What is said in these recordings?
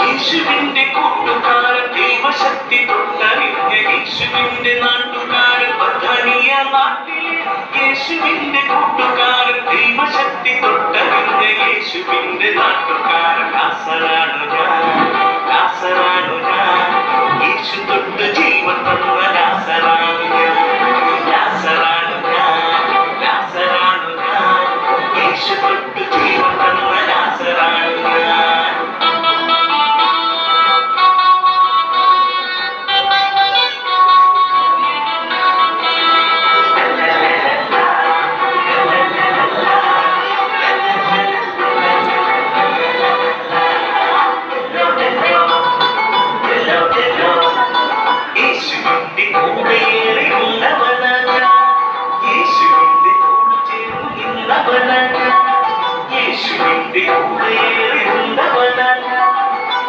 യേശുവിന്റെ കൂട്ടുകാരൻ ദൈവശക്തി തൊട്ടറിഞ്ഞ യേശുവിന്റെ നാട്ടുകാരൻ ബഥനിയ നാട്ടിലെ യേശുവിന്റെ കൂട്ടുകാരൻ ദൈവശക്തി തൊട്ടറിഞ്ഞ നാട്ടുകാരൻ ലാസറാണു ഞാൻ.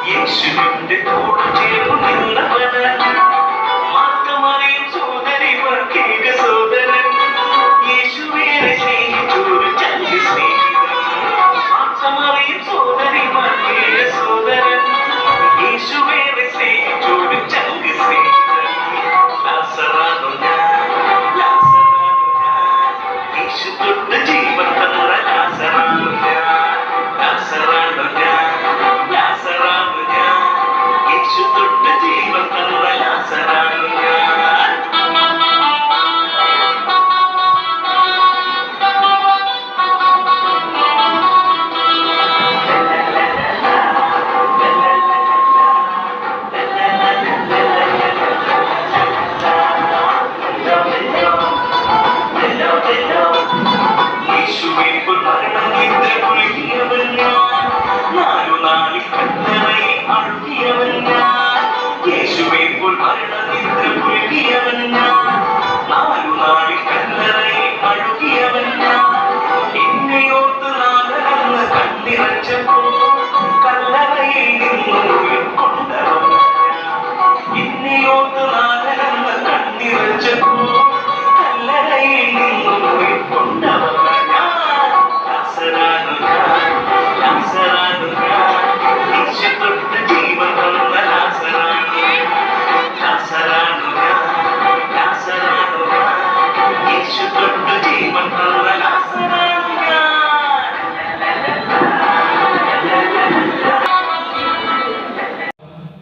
യേശുവിന്റെ കൂടെ ചേർന്ന് നിന്നവനാണ് മാർഗമറിയും സോദരിവർ കേക സോദരൻ യേശുവേറെ സ്നേഹിച്ചൊരു ചങ്ങി സ്നേഹിതൻ. മാർഗമറിയും സോദരിവർ കേക സോദരൻ യേശുവേറെ സ്നേഹിച്ചൊരു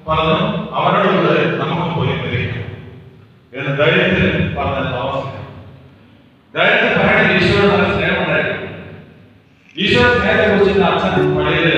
వాళ్ళను அவனோட நமக்கு போய் பிரிக்கும் என தைரியத்தில் பல அவசியம் தைரியத்தை பரவாயில்ல ஈஸ்வரன் ஸ்நேகம் ஈஸ்வரன் ஸ்நேகம் வச்சு நான் பழைய